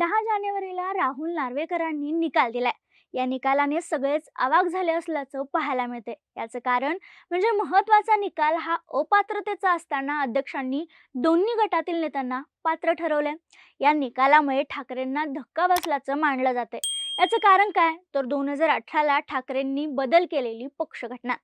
दहा जानेवारीला राहुल नार्वेकरांनी निकाल दिलाय. या निकालाने सगळेच अवाक झाले असल्याचं पाहायला मिळते याचं कारण म्हणजे महत्त्वाचा निकाल हा अपात्रतेचा असताना अध्यक्षांनी दोन्ही गटातील नेत्यांना पात्र ठरवलंय. या निकालामुळे ठाकरेंना धक्का बसल्याचं मानलं जाते याचं कारण काय? तर दोन हजार अठराला ठाकरेंनी बदल केलेली पक्षघटना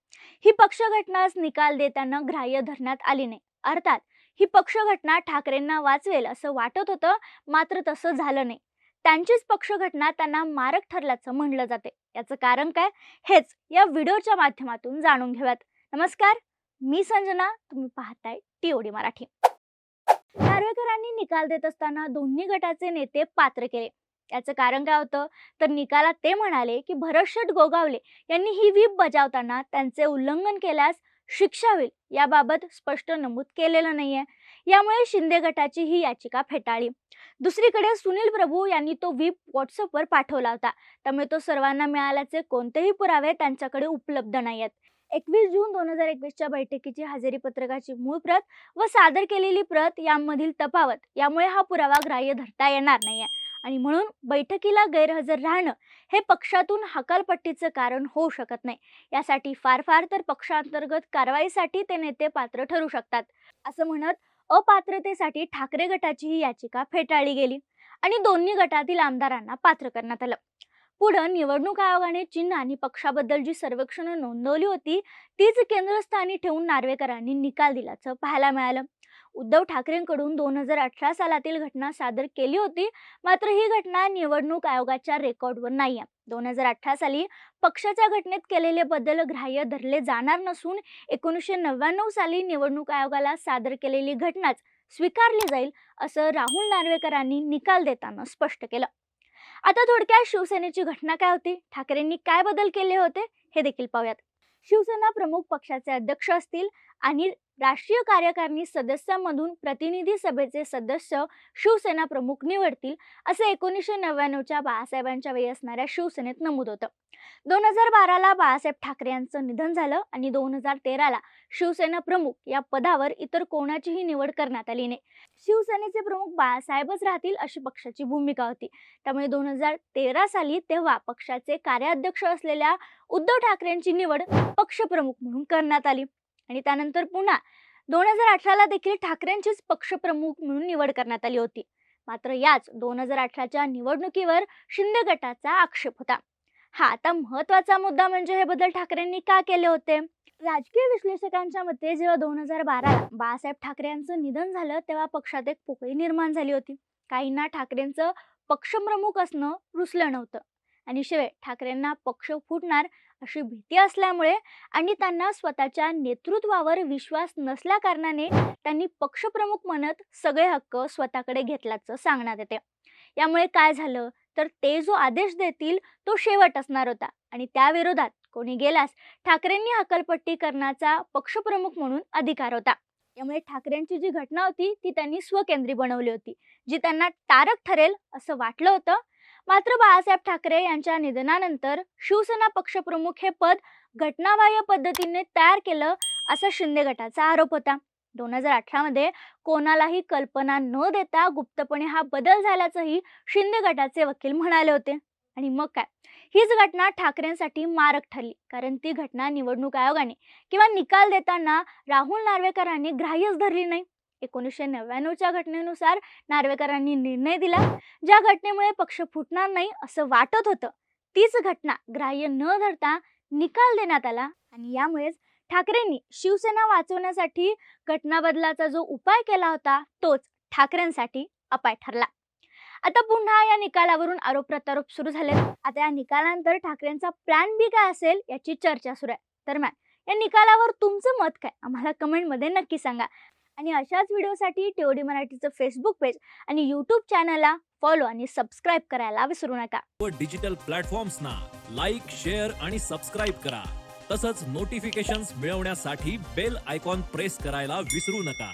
ही पक्षघटनाच निकाल देताना ग्राह्य धरण्यात आली नाही. अर्थात ही पक्षघटना ठाकरेंना वाचवेल असं वाटत होतं मात्र तसं झालं नाही. त्यांचीच पक्षघटना त्यांना मारक ठरल्याचं म्हणलं जाते. याचं कारण काय? हेच या व्हिडिओच्या माध्यमातून जाणून घेऊयात. नमस्कार मी संजना तुम्ही पाहताय टीओडी मराठी. नार्वेकरांनी निकाल देत असताना दोन्ही गटाचे नेते पात्र केले. याचं कारण काय होतं? तर निकालात ते म्हणाले की भरतशेठ गोगावले यांनी ही व्हीप बजावताना त्यांचे उल्लंघन केल्यास शिक्षा होईल याबाबत स्पष्ट नमूद केलेलं नाहीये. यामुळे शिंदे गटाची ही याचिका फेटाळली. दुसरीकडे सुनील प्रभू यांनी तो व्हीप व्हॉट्सअपवर पाठवला होता. त्यामुळे तो सर्वांना मिळाल्याचे कोणतेही पुरावे त्यांच्याकडे उपलब्ध नाही आहेत एकवीस जून दोन हजार एकवीसच्या बैठकीची हजेरी पत्रकाची मूळ प्रत व सादर केलेली प्रत यामधील तफावत यामुळे हा पुरावा ग्राह्य धरता येणार नाहीये. आणि म्हणून बैठकीला गैरहजर राहणं हे पक्षातून हकालपट्टीचं कारण होऊ शकत नाही. यासाठी फार फार तर पक्षांतर्गत कारवाईसाठी ते नेते पात्र ठरू शकतात. असं म्हणत अपात्रतेसाठी ठाकरे गटाची ही याचिका फेटाळली गेली आणि दोन्ही गटातील आमदारांना पात्र करण्यात आलं. पुढं निवडणूक आयोगाने चिन्ह आणि पक्षाबद्दल जी सर्वेक्षणं नोंदवली होती तीच केंद्रस्थानी ठेवून नार्वेकरांनी निकाल दिल्याचं पाहायला मिळालं. उद्धव ठाकरेंकडून दोन हजार अठरा सालातील घटना सादर केली होती. मात्र ही घटना निवडणूक आयोगाच्या रेकॉर्डवर नाही आहे दोन हजार अठरा साली पक्षाच्या घटनेत केलेले बदल ग्राह्य धरले जाणार नसून एकोणीसशे नव्याण्णव साली निवडणूक आयोगाला सादर केलेली घटनाच स्वीकारली जाईल असं राहुल नार्वेकरांनी निकाल देताना स्पष्ट केलं. आता थोडक्यात शिवसेनेची घटना काय होती? ठाकरेंनी काय बदल केले होते? हे देखील पाहूयात. शिवसेना प्रमुख पक्षाचे अध्यक्ष असतील आणि राष्ट्रीय कार्यकारिणी सदस्यांमधून प्रतिनिधी सभेचे सदस्य शिवसेना प्रमुख निवडतील असे एकोणीसशे नव्याण्णवच्या बाळासाहेबांच्या वेळी असणाऱ्या शिवसेनेत नमूद होतं. दोन हजार बाराला बाळासाहेब ठाकरे यांचं निधन झालं आणि दोन हजार तेराला शिवसेना प्रमुख या पदावर इतर कोणाचीही निवड करण्यात आली नाही. शिवसेनेचे प्रमुख बाळासाहेबच राहतील अशी पक्षाची भूमिका होती. त्यामुळे दोन हजार तेरा साली तेव्हा पक्षाचे कार्याध्यक्ष असलेल्या उद्धव ठाकरेंची निवड पक्षप्रमुख म्हणून करण्यात आली. आणि त्यानंतर पुन्हा दोन हजार अठराला देखील ठाकरेंचीच पक्षप्रमुख म्हणून निवड करण्यात आली होती. मात्र याच दोन हजार अठराच्या निवडणुकीवर शिंदे गटाचा आक्षेप होता. हा आता महत्त्वाचा मुद्दा म्हणजे हे बदल ठाकरेंनी का केले होते? राजकीय विश्लेषकांच्या मते जेव्हा दोन हजार बाराला बाळासाहेब ठाकरे यांचं निधन झालं तेव्हा पक्षात एक पोकळी निर्माण झाली होती. काहींना ठाकरेंचं पक्षप्रमुख असणं रुचलं नव्हतं. आणि शिवाय ठाकरेंना पक्ष फुटणार अशी भीती असल्यामुळे आणि त्यांना स्वतःच्या नेतृत्वावर विश्वास नसल्या कारणाने त्यांनी पक्षप्रमुख म्हणत सगळे हक्क स्वतःकडे घेतल्याचं सांगण्यात येते. यामुळे काय झालं? तर ते जो आदेश देतील तो शेवट असणार होता आणि त्या विरोधात कोणी गेल्यास ठाकरेंनी हकलपट्टी करण्याचा पक्षप्रमुख म्हणून अधिकार होता. यामुळे ठाकरेंची जी घटना होती ती त्यांनी स्वकेंद्री बनवली होती जी त्यांना तारक ठरेल असं वाटलं होतं मात्र बाळासाहेब ठाकरे यांच्या निधनानंतर शिवसेना पक्षप्रमुख हे पद घटनाबाह्य पद्धतीने तयार केलं असा शिंदे गटाचा आरोप होता. दोन हजार अठरामध्ये कोणालाही कल्पना न देता गुप्तपणे हा बदल झाल्याचंही शिंदे गटाचे वकील म्हणाले होते. आणि मग काय? हीच घटना ठाकरेंसाठी मारक ठरली. कारण ती घटना निवडणूक आयोगाने किंवा निकाल देताना राहुल नार्वेकरांनी ग्राह्यच धरली नाही. एकोणीसशे नव्याण्णवच्या घटनेनुसार नार्वेकरांनी निर्णय दिला ज्या घटनेमुळे पक्ष फुटणार नाही असं वाटत होतं. तीच घटना ग्राह्य न धरता निकाल देण्यात आला आणि यामुळेच ठाकरेंनी शिवसेना वाचवण्यासाठी घटना बदलाचा जो उपाय केला होता तोच ठाकरेंसाठी अपाय ठरला. आता पुन्हा या निकालावरून आरोप प्रत्यारोप सुरू झाले आता या निकालानंतर ठाकरेंचा प्लॅन बी काय असेल याची चर्चा सुरू आहे. दरम्यान या निकालावर तुमचं मत काय? आम्हाला कमेंटमध्ये नक्की सांगा. आणि अशाच व्हिडिओसाठी टिओडी मराठीचं फेसबुक पेज आणि यूट्यूब चॅनलला फॉलो आणि सबस्क्राईब करायला विसरू नका. व डिजिटल प्लॅटफॉर्म्सना लाईक शेअर आणि सबस्क्राईब करा. तसंच नोटिफिकेशन्स मिळवण्यासाठी बेल आयकॉन प्रेस करायला विसरू नका.